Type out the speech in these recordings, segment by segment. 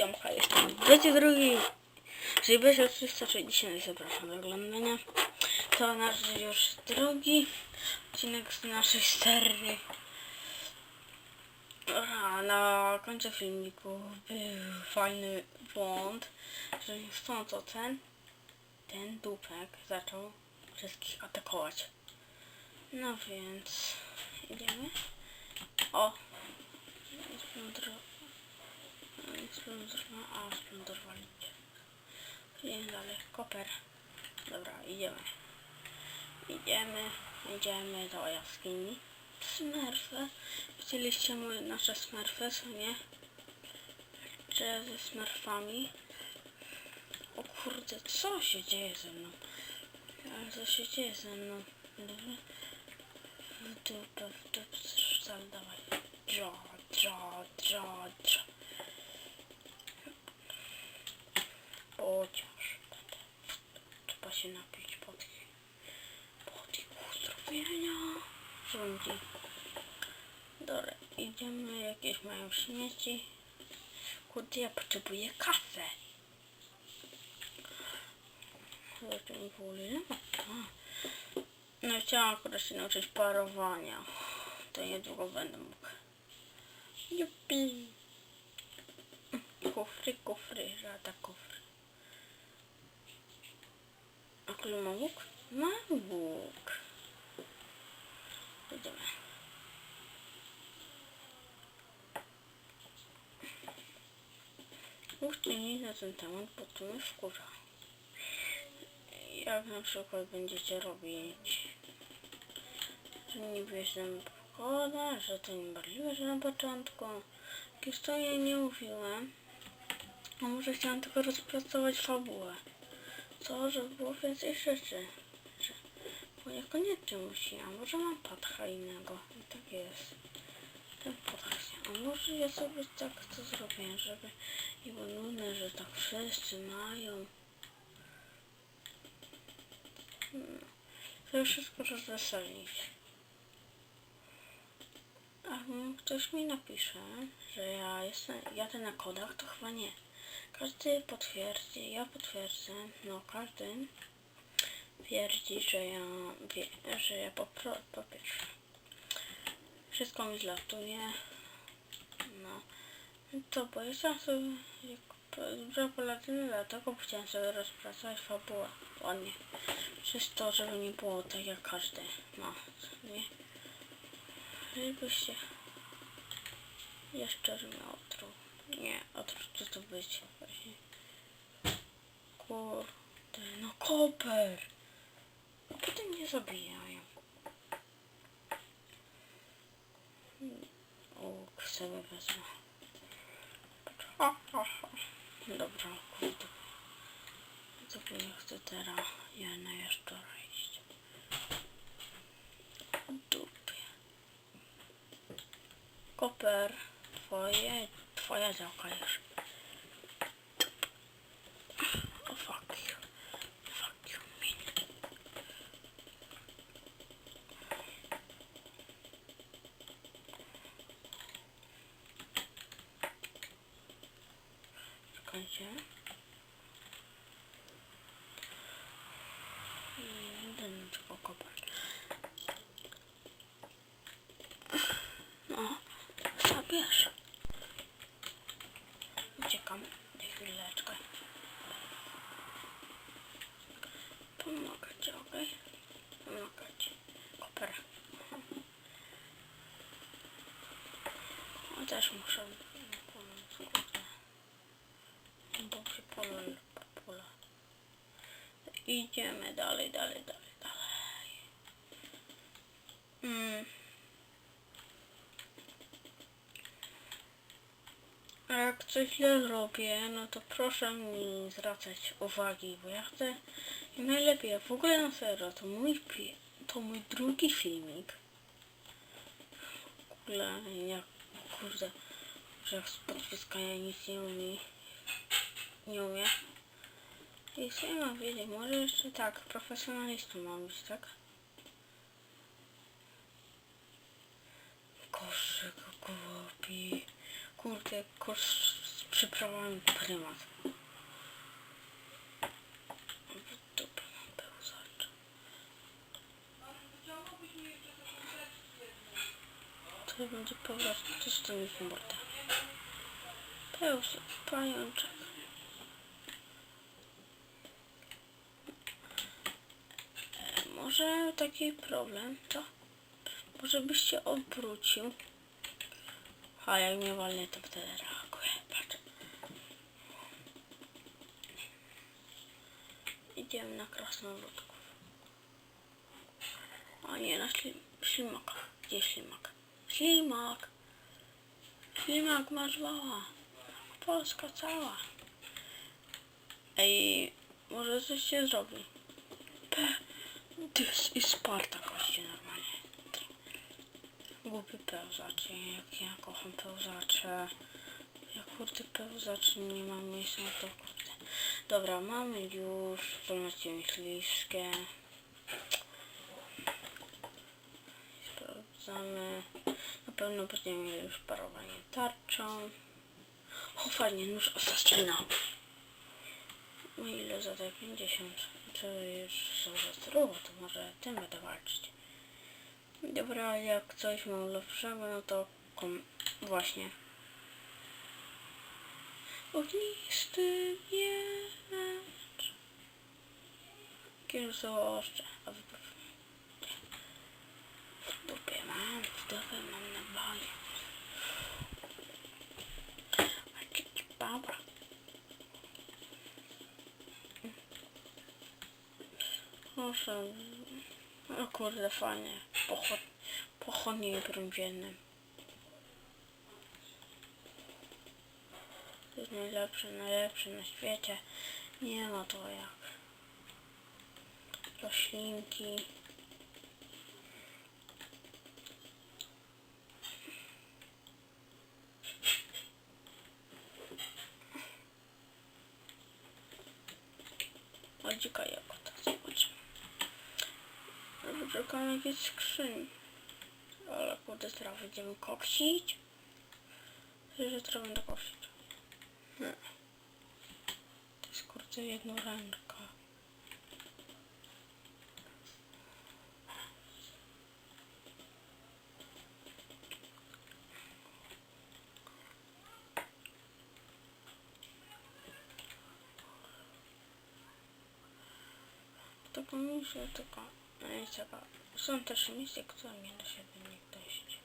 Siemka, jestem Bety drugi. Będzie 360 zapraszam do oglądania. To nasz już drugi odcinek z naszej serii. A na końcu filmiku był fajny błąd, że stąd to ten, ten dupek zaczął wszystkich atakować. No więc idziemy. O! Splądrowa... A, splądrowali. Idziemy dalej. Koper. Dobra, idziemy. Idziemy, idziemy do jaskini. Smurfy. Widzieliście moje nasze smurfy, co nie? Czy ze smurfami? O kurde, co się dzieje ze mną? Co się dzieje ze mną? W dupę, w dupę, dawaj. Dra, dra, dra. Chociaż. Trzeba się napić po tych, po tych uzdrowienia. Rządzi. Dobra, idziemy, jakieś mają śmieci. Kurde, ja potrzebuję kasę. Zobaczymy w ogóle. No chciałam akurat się nauczyć parowania. To niedługo będę mógł. Jupi. Kufry, kufry, żada kufry. A który ma łuk? Ma łuk. Idziemy. Mówcie nic na ten temat, bo to mnie wkurza. Jak na przykład będziecie robić, że nie bierzemy pogoda, że to niemożliwe, że na początku. Jakieś to ja nie mówiłem. A może chciałam tylko rozpracować fabułę. Co, żeby było więcej rzeczy. Że, bo niekoniecznie musi, a może mam patcha innego. I tak jest. Ten patch. A może ja sobie tak to zrobię, żeby nie było nudne, że tak wszyscy mają. Hmm. To wszystko rozweselić. A ktoś mi napisze, że ja jestem, jadę na kodach, to chyba nie. Każdy potwierdzi, ja potwierdzę, no każdy twierdzi, że ja, wie, że ja po, po pierwsze wszystko mi zlatuje. No, to bo ja sobie, polecimy, dlatego chciałam sobie rozpracować fabułę ładnie. Przez to, żeby nie było tak jak każdy ma, nie? Żebyście jeszcze miał otruł. Nie, otruł co to być. Kurde, no koper! A potem nie zabijają. O, sobie wezmę. Dobra, kurde. Co by ja chcę teraz? Ja na jeszcze iść. Dupie. Koper, twoje, twoja działka już. Oh, fuck you. Fuck you, mean. Czekajcie. Nie będę tylko kopać. No, zabierz. Uciekam. Chwileczkę. Pomogę ci, okej? Pomogę ci. Koper. O, też muszę pomóc, Idziemy dalej, dalej, dalej, dalej. Mm. A jak coś źle zrobię, no to proszę mi zwracać uwagi, bo ja chcę i najlepiej, w ogóle na serio, to mój, to mój drugi filmik. W ogóle, jak, kurde, że z podpiskania nic nie umie, nie umie. I co ja mam wiedzieć, może jeszcze tak, profesjonalistą mam być, tak? Koszyk głupi. Kurde, kosz Przyprawami prymat. To będzie powrót, to jest ten morda. Pełz, pajączek. Może taki problem, to może byś się obrócił. A jak mnie walnie, to wtedy reaguję. Patrz. Idziemy na krasnoludków. A nie, na ślim ślimaka. Gdzie ślimak? Ślimak! Ślimak masz wała. Polska cała. Ej, może coś się zrobi. This is Sparta, kości normalnie. Głupi pełzacz, jak ja kocham pełzacze. Ja kurde pełzacz nie mam miejsca na to kurde. Dobra, mamy już pełnocie myśliwskie. Sprawdzamy. Na pewno będziemy mieli już parowanie tarczą. O fajnie, nóż asasyna. No ile zadaje? 50. Czy już są za zdrowo, to może tym będę walczyć. Dobra, jak coś mam lepszego, no to kom... właśnie. Ognisty miecz. Kierusowoszcze. A wy... W dupie mam, w dupie mam na banie. Dobra. Proszę. O kurde, fajnie. Pochod... Pochodnie brąziennym. To jest najlepsze, najlepsze na świecie. Nie ma to jak. Roślinki. O dzika jagota, zobaczmy. Jakieś skrzyni. Ale kurde, teraz będziemy koksić. Że teraz będę koksić. To jest kurde jednoręczka. Tylko myślę, tylko... No i? Są też misje, które mnie do siebie nie dojść.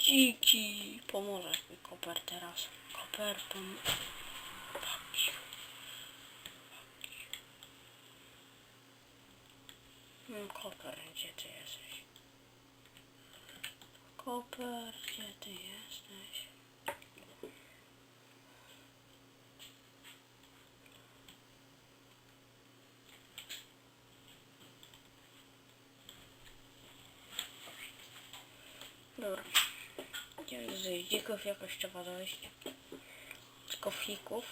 Dziki! Pomoże mi Koper teraz. Koper pom... No Koper, gdzie ty jesteś? Koper, gdzie ty jesteś? Dobra. Idziemy z dzików jakoś trzeba dojść. Z koflików.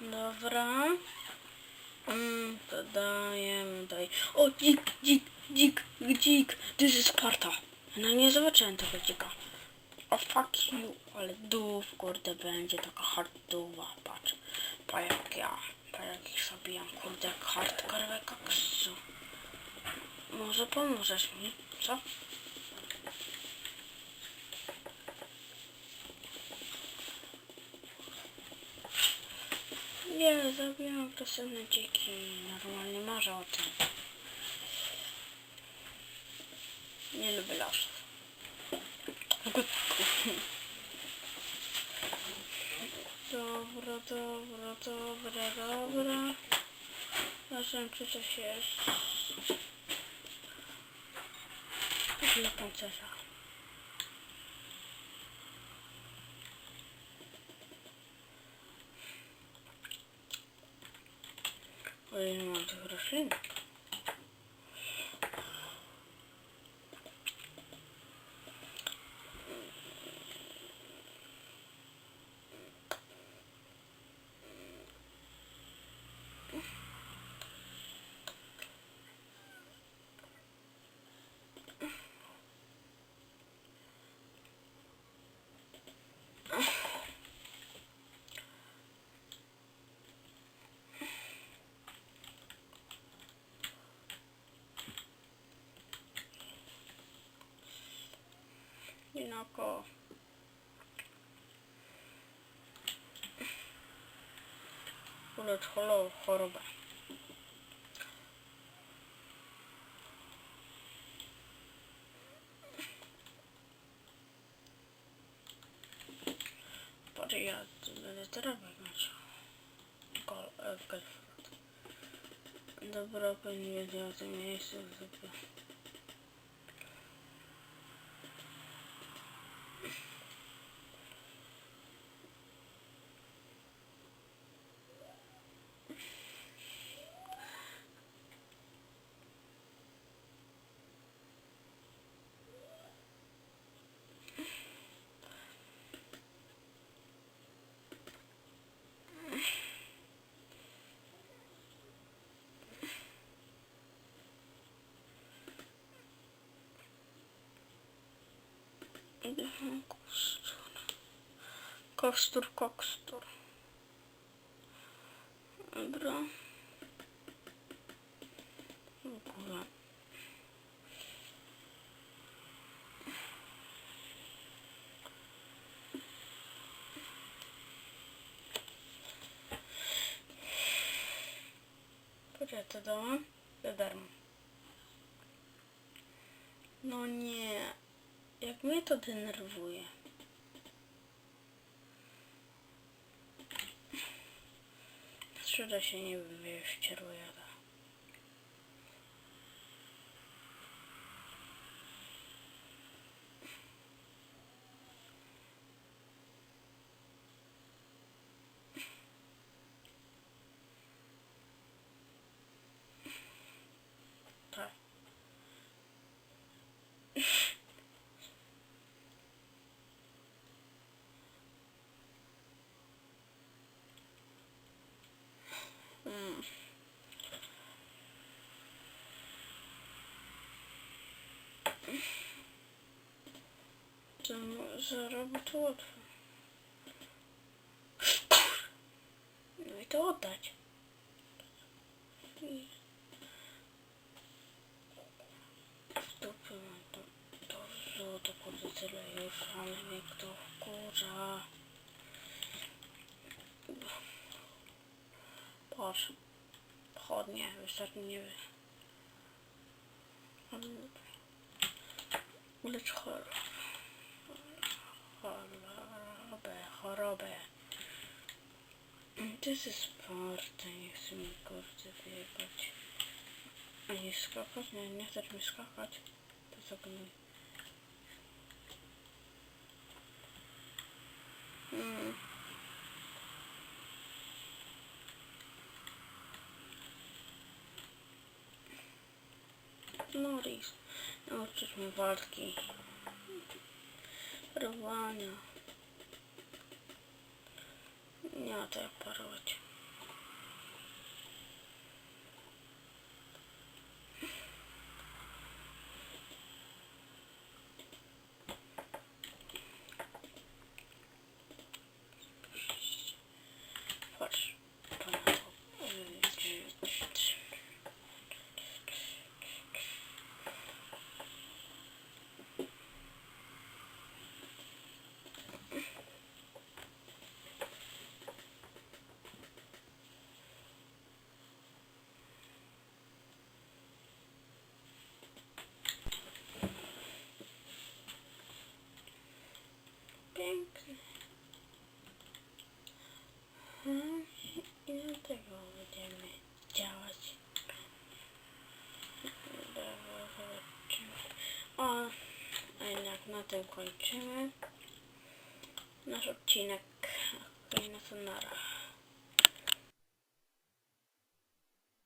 Dobra. Mm, to dajemy daj. O, dzik, dzik, dzik, dzik. This is Sparta. No nie zobaczyłem tego dzika. O fuck you, ale dów, kurde, będzie taka hardowa, patrz. Pa jak ja, pa jak ich zabijam, kurde, jak hardcore kaksu. Może pomożesz mi, co? Nie, zabijam agresywne dziki, normalnie marzę o tym. Nie lubię lasów. Dobra, dobra, dobra, dobra. Zobaczymy, czy coś jest. Dla pancerza. Oj, nie mam tych roślin. Oko. Ulecz holo- chorobę. Patrz, ja będę teraz. Gol, e, Gelford. Dobra, pewnie wiedział o tym miejscu. Kokstur. Kokstur, kokstur. Dobra. Ogóle. Poczekaj, to dałam? Za darmo. No nie. Jak mnie to denerwuje. Szkoda się nie wywie w ścierwojada. Tak. Mm. To może robię to łatwo. No i to oddać. I... Dupy mam to, to złoto kurde tyle już, ale mnie to wkurza. Patrz. Chodnie, wystarczy nie wy. Ulecz chorobę. Chorobę, chorobę. To jest sport, nie chcę mi kurde biegać. A nie skakać? Nie, nie chcesz mi skakać. To co gnój. Mm. Norris, nauczysz mnie walki. Parowania. Nie ma to jak parować. Patrz. to na to. Piękny. Hmm, I do tego będziemy działać. Dobra, zobaczymy. O, a jednak na tym kończymy nasz odcinek. Okej, no to nara.